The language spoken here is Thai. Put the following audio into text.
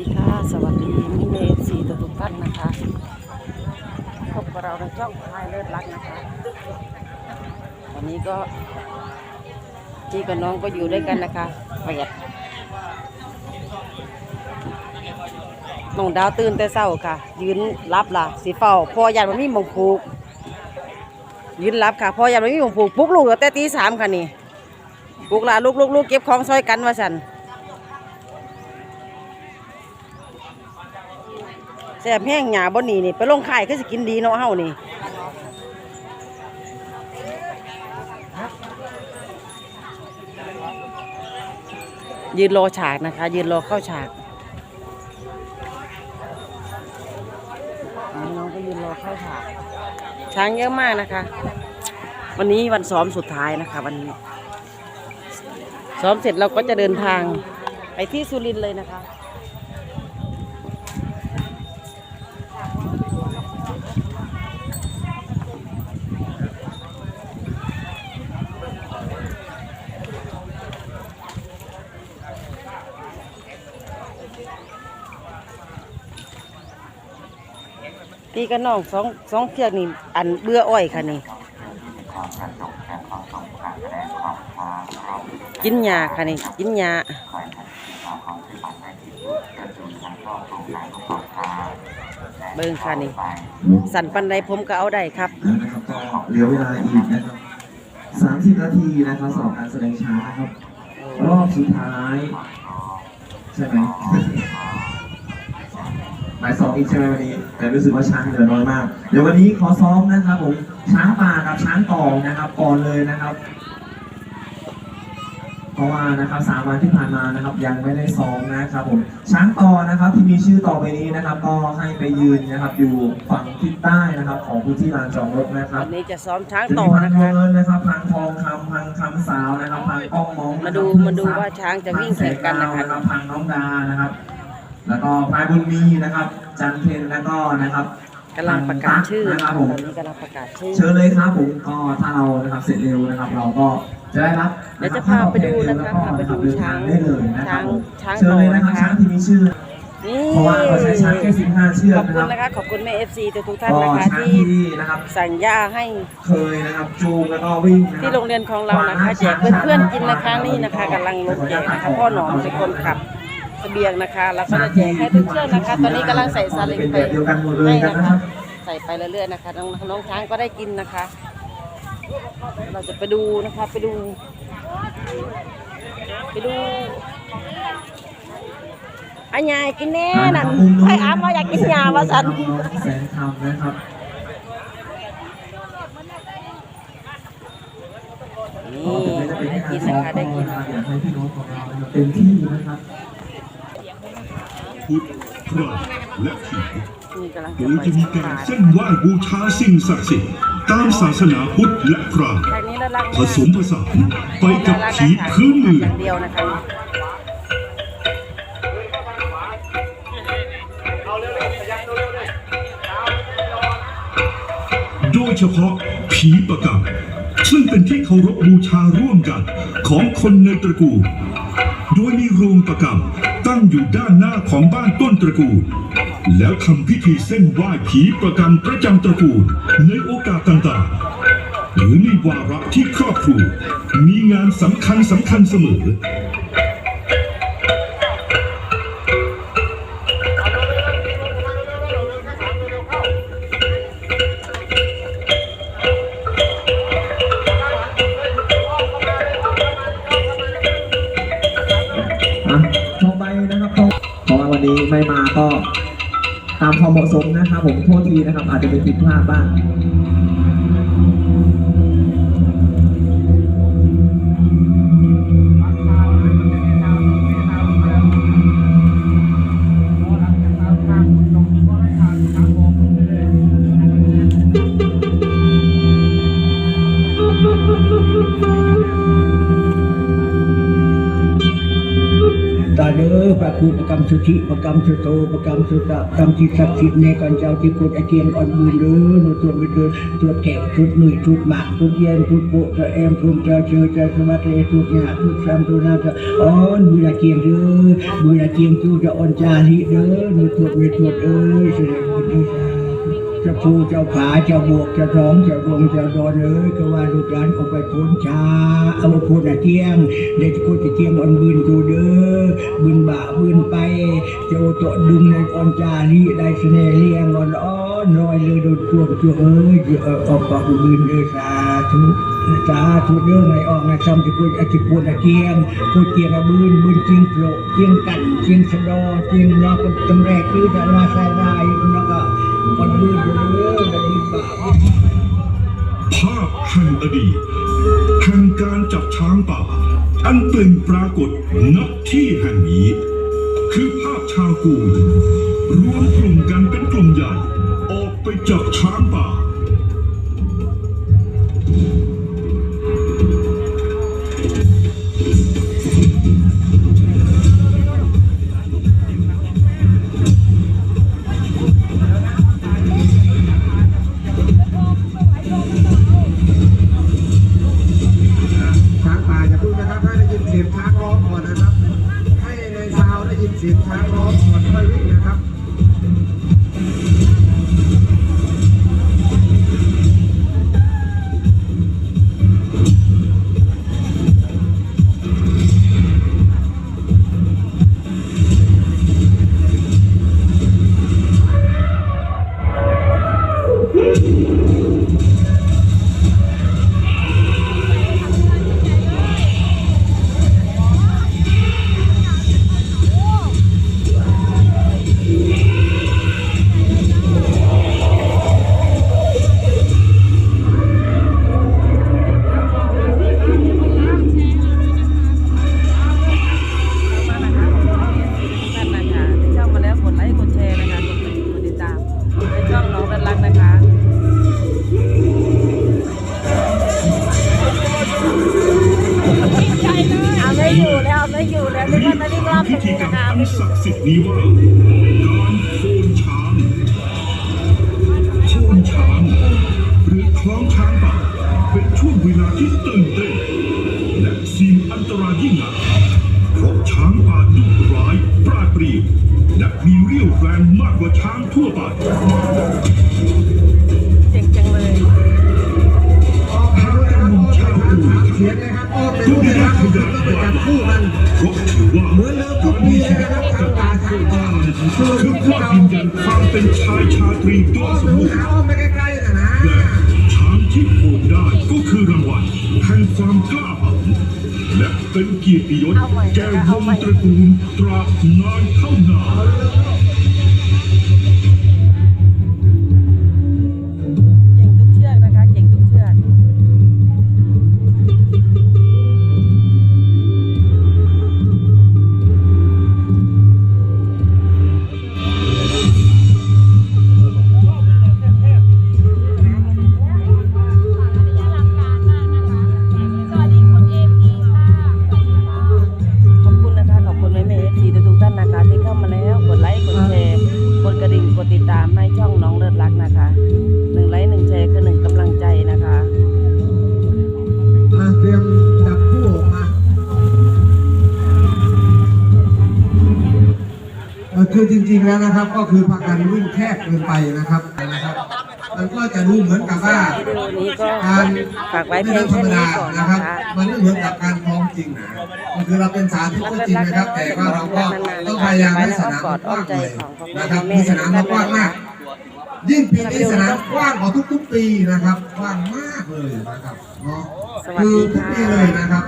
ดีค่ะ สวัสดีมิเมซีทุกทุกท่านนะคะพบกับเราในช่องพายเลิศรักนะคะ วันนี้ก็พี่กับน้องก็อยู่ด้วยกันนะคะ ประหยัดน้องดาวตื่นแต่เช้าค่ะ ยืนรับล่ะ สีเฝ้าพอยันมันมีมงผูก ยืนรับค่ะ พอยันมันมีมงผูกปลุกลูกตั้งแต่ตีสามค่ะนี่ปลุกล่ะลูกลูกลูกเก็บของซอยกันว่าสัน แซ่บแห้งหยาบ่นี่นี่ ไปลงข่ายคือสิกินดีเนาะเฮานี่ยืนรอฉากนะคะ ยืนรอเข้าฉากน้องก็ยืนรอเข้าฉาก ช้างเยอะมากนะคะ วันนี้วันซ้อมสุดท้ายนะคะ วันนี้ ซ้อมเสร็จเราก็จะเดินทางไปที่สุรินทร์เลยนะคะ ตีกันน้องสองสองเชือกนี่อันเบื่ออ้อยค่ะนี่กินหญ้าค่ะนี่กินหญ้าเบิ่งค่ะนี่สันปันใดผมก็เอาได้ครับนะครับก็เหลือเวลาอีกนะครับสามสิบนาทีนะครับสำหรับการแสดงช้านะครับรอบสุดท้ายใช่ไหม หมายสองอีกใช่ไหมวันนี้ แต่รู้สึกว่าช้างเหลือน้อยมาก เดี๋ยววันนี้ขอซ้อมนะครับผม ช้างป่ากับช้างต่อนะครับก่อนเลยนะครับ เพราะว่านะครับสามวันที่ผ่านมานะครับ ยังไม่ได้ซ้อมนะครับผม ช้างต่อนะครับ ที่มีชื่อต่อไปนี้นะครับ ก็ให้ไปยืนนะครับ อยู่ฝั่งทิศใต้นะครับ ของพื้นที่ลานจอดรถนะครับ วันนี้จะซ้อมช้างจะต่มีอพังนะคะเงินนะครับพังทองคำพังคำสาวนะครับพังก้องมองมาดูมาดูว่าช้างจะวิ่งแข่งกันนะคะพังพังน้องดานะครับ แล้วก็พายบุญมีนะครับ จันเพนแล้วก็นะครับกำลังประกาศชื่อนะครับผมตอนนี้กำลังประกาศชื่อเชิญเลยครับผมก็ถ้าเรานะครับเสร็จเร็วนะครับ เราก็จะได้รับเดี๋ยวจะพาไปดูนะคะพาไปดูช้างเดินทได้เลยนะครับผมช้างเชิญเลยนะครับช้างช้างที่มีชื่อนี่เพราะว่าเราใช้ช้างแค่15เชือขกอบนะคุคณรับนะคะขอบคุณแม่เอฟซีทุกๆท่านก็นะคะช้างที่ที่นะครับสั่งย่าให้เคยนะครับจูงแล้วก็วิ่งนะครับที่โรงเรียนของเรานะคะแจกเพื่อนๆกินในครั้งนี้นะคะกำลังลงแจกนะคะพ่อหนอมเป็นคนขับ เสบียงนะคะ แล้วก็จะแจกให้เพื่อนๆนะคะ ตอนนี้กำลังใส่ซาเล้งเป็นไปแบบเดียวกันหมดเลยให้นะนะคคะรับใส่ไปเรื่อยๆนะคะน้องน้องช้างก็ได้กินนะคะ เราจะไปดูนะคะไปดู ไปดูอันยายกินแน่นั่นไอ้อ้ามาอยากกินยาว่าสันน้องแสนคำนะครับนี่ได้กินนะคะได้กินอยากให้พี่น้องของเราเต็มที่นะครับ พุทธพระและผีนี่กำลังโดจะยไปจะมีสังการขารเส้นไหว้บูชาสิ่งศักดิ์สิทธิ์ตามศาสนาพุทธและพราหมณ์ทางนี้น่ารักผสมผสานไปกับผีพื้นเมือองย่างเดียวนะคะโดยเฉพาะผีประกรรมซึ่งเป็นที่เคารพบูชาร่วมกันของคนในตระกูล โดยมีโรงประกรรมตั้งอยู่ด้านหน้าของบ้านต้นตระกูล แล้วทำพิธีเส้นไหว้ผีประกรรมประจำตระกูลในโอกาสต่างๆ หรือในวาระที่ครอบครัวมีงานสำคัญสำคัญเสมอ วันนี้ไม่มาก็ตามความเหมาะสมนะครับผมโทษทีนะครับ อาจจะเป็นผิดพลาดบ้าง เด้อพระครูประกรรมสุธิประกรรมสุโตประกรรมสุตะกรรมที่ศักดิ์สิทธิ์ในก่อนเจ้าที่กดอาเกียนก่อนบุญเด้อหนูตรวจไปเด้อตรวจแขกชุดหนุ่ยชุดหมากชุดเย็นชุดโปะจะแอมชุดจะเชื่อจะสวัสดิ์ชุดหยาชุดซ้ำชุดนาจะอ๋อบุญเกียนเด้อบุญเกียงจูจะอ่อนจาริเด้อหนูตรวจไปตรวจเอ้ยเสด็จบุญเด้อ จ้าภูเจ้าผาเจ้าบวกเจ้าท้องเจ้าดวงเจ้าดอนเอ้ยก็ว่าลูกหลานออกไปพ้นชาเอาพูดอะเที่ยงเด็กกูจะเที่ยงอ่อนบืนกูเด้อบืนบ่าบืนไป เจ้าโตดึงในอ่อนจารีได้เสน่ห์เลี้ยงอ่อนอ้อนน้อยเลยโดนจวงจวเอ้ยเออออกปากบืนเด้อสาธุสาธุเด้อไงออกไงซ้ำจะกูอาจิพูดอะเที่ยงกูเที่ยงอะบืนบืนจริงโปรเที่ยงกันเที่ยงสะดอเที่ยงนอกกับตำแรกคือจะมาใส่ได้แล้วก็ มันมืดเด้อมันมีบาปภาพแห่งอดีตแห่งการจับช้างป่า อันเปล่งปรากฏณที่แห่งนี้ คือภาพชาวกูรวมกลุ่มกันเป็นกลุ่มใหญ่ ออกไปจับช้างป่า ไม่อยู่แล้วไม่อยู่แล้วนึกว่าจะวิ่งรอบตพิรงธีนี้กรรนะมคะอันไม่อยู่ศักดิ์สิทธิ์นี้ว่าการโคนช้างโคนช้างหรือคล้องช้างป่าเป็นช่วงเวลาที่ตื่นเต้นและเสี่ยงอันตรายยิ่งนักเพราะช้างป่าดุร้ายปราดเปรียวและมีเรี่ยวแรงมากกว่าช้างทั่วไปเจ๋งจังเลยทางการเมืองชาวกูเสียง คือความยืนยันความเป็นชายชาตรีโดอ้อยมสไปมรู้บูรณ์ขาอ้อมไปใกล้ๆนะนะและช้างที่โหนได้ก็คือรางวัลแห่งความกล้าหาญและเป็นเกียรติยศแก่วงตระกูลตราบนานเท่านาน คือจริง ๆแล้วนะครับ ก็คือพากันวิ่งแคบเกินไปนะครับนะครับ มันก็จะดูเหมือนกับว่าวิดีโอนี้ก็การฝากไว้เพียงแค่นี้ก่อนนะนะคคะรับมันไม่เหมือนกับการฟ้องจริงนะก็คือเราเป็นสาธิตก็จริงนะครับ แต่ว่าเราก็ต้องพยายามให้สนามมันกว้างเลยนะครับมีสนามมันกว้างมาก ยิ่งปีนี้สนามกว้างกว่าทุก ๆ ปีนะครับกว้างมากเลยนะครับเนาะคือทุกปีเลยนะครับ